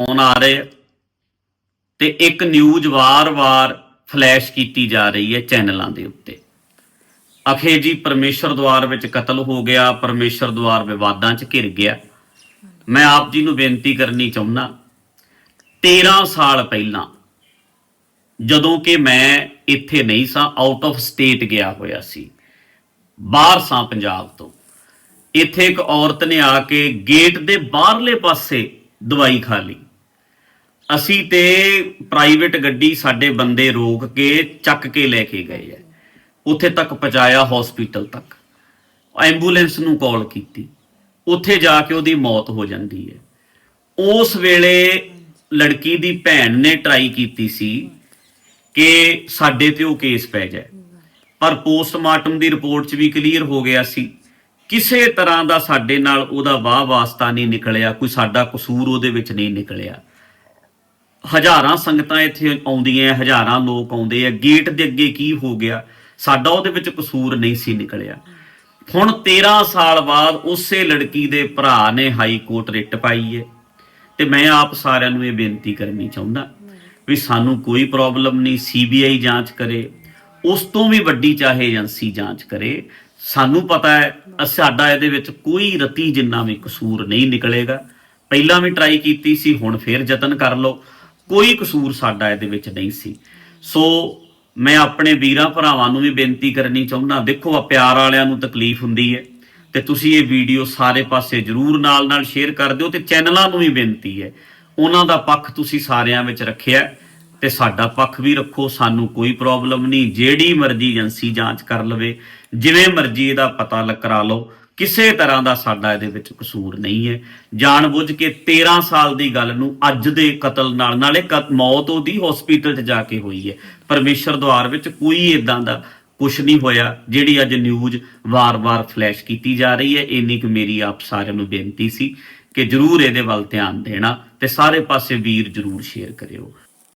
Phone ਆ ਰਹੇ ਆ ਤੇ ਇੱਕ ਨਿਊਜ਼ ਵਾਰ-ਵਾਰ ਫਲੈਸ਼ ਕੀਤੀ ਜਾ ਰਹੀ ਹੈ ਚੈਨਲਾਂ ਦੇ ਉੱਤੇ। ਅਖੇ ਜੀ, ਪਰਮੇਸ਼ਰ ਦਵਾਰ ਵਿੱਚ ਕਤਲ ਹੋ ਗਿਆ, ਪਰਮੇਸ਼ਰ ਦਵਾਰ ਵਿਵਾਦਾਂ 'ਚ ਘਿਰ ਗਿਆ। ਮੈਂ ਆਪ ਜੀ ਨੂੰ ਬੇਨਤੀ ਕਰਨੀ ਚਾਹੁੰਦਾ 13 ਸਾਲ ਪਹਿਲਾਂ ਜਦੋਂ ਕਿ ਮੈਂ ਇੱਥੇ ਨਹੀਂ ਸਾਂ ਆਊਟ ਆਫ ਸਟੇਟ ਗਿਆ ਹੋਇਆ ਸੀ, ਬਾਹਰ ਸਾਂ ਪੰਜਾਬ ਤੋਂ। ਇੱਥੇ ਇੱਕ ਔਰਤ ਨੇ ਆ ਕੇ ਗੇਟ ਦੇ ਬਾਹਰਲੇ ਪਾਸੇ ਦਵਾਈ ਖਾ ਲਈ। ਅਸੀਂ ਤੇ ਪ੍ਰਾਈਵੇਟ ਗੱਡੀ ਸਾਡੇ ਬੰਦੇ ਰੋਕ ਕੇ, ਚੱਕ ਕੇ ਲੈ ਕੇ ਗਏ ਐ ਉੱਥੇ ਤੱਕ ਪਹੁੰਚਾਇਆ ਹਸਪੀਟਲ ਤੱਕ। ਐਂਬੂਲੈਂਸ ਨੂੰ ਕਾਲ ਕੀਤੀ। ਉੱਥੇ ਜਾ ਕੇ ਉਹਦੀ ਮੌਤ ਹੋ ਜਾਂਦੀ ਹੈ। ਉਸ ਵੇਲੇ ਲੜਕੀ ਦੀ ਭੈਣ ਨੇ ਟਰਾਈ ਕੀਤੀ ਸੀ ਕਿ ਸਾਡੇ ਤੇ ਉਹ ਕੇਸ ਪੈ ਜਾਏ। ਪਰ ਪੋਸਟਮਾਰਟਮ ਦੀ ਰਿਪੋਰਟ 'ਚ ਵੀ ਕਲੀਅਰ ਹੋ ਗਿਆ ਸੀ। ਕਿਸੇ ਤਰ੍ਹਾਂ ਦਾ ਸਾਡੇ ਨਾਲ ਉਹਦਾ ਵਾਹ ਵਾਸਤਾ ਨਹੀਂ ਨਿਕਲਿਆ, ਕੋਈ ਸਾਡਾ ਕਸੂਰ ਉਹਦੇ ਵਿੱਚ ਨਹੀਂ ਨਿਕਲਿਆ। ਹਜ਼ਾਰਾਂ ਸੰਗਤਾਂ ਇੱਥੇ ਆਉਂਦੀਆਂ, ਹਜ਼ਾਰਾਂ ਲੋਕ ਆਉਂਦੇ ਆ। ਗੇਟ ਦੇ ਅੱਗੇ ਕੀ ਹੋ ਗਿਆ? ਸਾਡਾ ਉਹਦੇ ਵਿੱਚ ਕਸੂਰ ਨਹੀਂ ਸੀ ਨਿਕਲਿਆ। ਹੁਣ 13 ਸਾਲ ਬਾਅਦ ਉਸੇ ਲੜਕੀ ਦੇ ਭਰਾ ਨੇ ਹਾਈ ਕੋਰਟ ਰਿਟ ਪਾਈ ਹੈ ਤੇ ਮੈਂ ਆਪ ਸਾਰਿਆਂ ਨੂੰ ਇਹ ਬੇਨਤੀ ਕਰਨੀ ਚਾਹੁੰਦਾ ਵੀ ਸਾਨੂੰ ਕੋਈ ਪ੍ਰੋਬਲਮ ਨਹੀਂ, ਸੀਬੀਆਈ ਜਾਂਚ ਕਰੇ। ਉਸ ਤੋਂ ਵੀ ਵੱਡੀ ਚਾਹੇ ਏਜੰਸੀ ਜਾਂਚ ਕਰੇ। ਸਾਨੂੰ ਪਤਾ ਹੈ ਸਾਡਾ ਇਹਦੇ ਵਿੱਚ ਕੋਈ ਰਤੀ ਜਿੰਨਾ ਵੀ ਕਸੂਰ ਨਹੀਂ ਨਿਕਲੇਗਾ। ਪਹਿਲਾਂ ਵੀ ਟਰਾਈ ਕੀਤੀ ਸੀ, ਹੁਣ ਫੇਰ ਯਤਨ ਕਰ ਲਓ। ਕੋਈ ਕਸੂਰ ਸਾਡਾ ਇਹਦੇ ਵਿੱਚ ਨਹੀਂ ਸੀ। ਸੋ ਮੈਂ ਆਪਣੇ ਵੀਰਾਂ ਭਰਾਵਾਂ ਨੂੰ ਵੀ ਬੇਨਤੀ ਕਰਨੀ ਚਾਹੁੰਦਾ, ਦੇਖੋ ਆ ਪਿਆਰ ਵਾਲਿਆਂ ਨੂੰ ਤਕਲੀਫ ਹੁੰਦੀ ਹੈ ਤੇ ਤੁਸੀਂ ਇਹ ਵੀਡੀਓ ਸਾਰੇ ਪਾਸੇ ਜਰੂਰ ਨਾਲ ਨਾਲ ਸ਼ੇਅਰ ਕਰ ਦਿਓ ਤੇ ਚੈਨਲਾਂ ਨੂੰ ਵੀ ਬੇਨਤੀ ਹੈ, ਉਹਨਾਂ ਦਾ ਪੱਖ ਤੁਸੀਂ ਸਾਰਿਆਂ ਵਿੱਚ ਰੱਖਿਆ ਹੈ ਤੇ ਸਾਡਾ ਪੱਖ ਵੀ ਰੱਖੋ, ਸਾਨੂੰ ਕੋਈ ਪ੍ਰੋਬਲਮ ਨਹੀਂ, ਜਿਹੜੀ ਮਰਜ਼ੀ ਏਜੰਸੀ ਜਾਂਚ ਕਰ ਲਵੇ, ਜਿਵੇਂ ਮਰਜ਼ੀ ਇਹਦਾ ਪਤਾ ਲ ਕਰਾ ਲਓ। ਕਿਸੇ ਤਰ੍ਹਾਂ ਦਾ ਸਾਡਾ ਇਹਦੇ ਵਿੱਚ ਕਸੂਰ ਨਹੀਂ ਹੈ। ਜਾਣਬੁੱਝ ਕੇ 13 ਸਾਲ ਦੀ ਗੱਲ ਨੂੰ ਅੱਜ ਦੇ ਕਤਲ ਨਾਲ, ਨਾਲੇ ਕ- ਮੌਤ ਉਹਦੀ ਹਸਪੀਟਲ 'ਚ ਜਾ ਕੇ ਹੋਈ ਹੈ। ਪਰਮੇਸ਼ਰ ਦੁਆਰ ਵਿੱਚ ਕੋਈ ਇਦਾਂ ਦਾ ਕੁਝ ਨਹੀਂ ਹੋਇਆ, ਜਿਹੜੀ ਅੱਜ ਨਿਊਜ਼ ਵਾਰ-ਵਾਰ ਫਲੈਸ਼ ਕੀਤੀ ਜਾ ਰਹੀ ਹੈ। ਇੰਨੀ ਕੁ ਮੇਰੀ ਆਪ ਸਾਰਿਆਂ ਨੂੰ ਬੇਨਤੀ ਸੀ ਕਿ ਜਰੂਰ ਇਹਦੇ ਵੱਲ ਧਿਆਨ ਦੇਣਾ ਤੇ ਸਾਰੇ ਪਾਸੇ ਵੀਰ ਜਰੂਰ ਸ਼ੇਅਰ ਕਰਿਓ।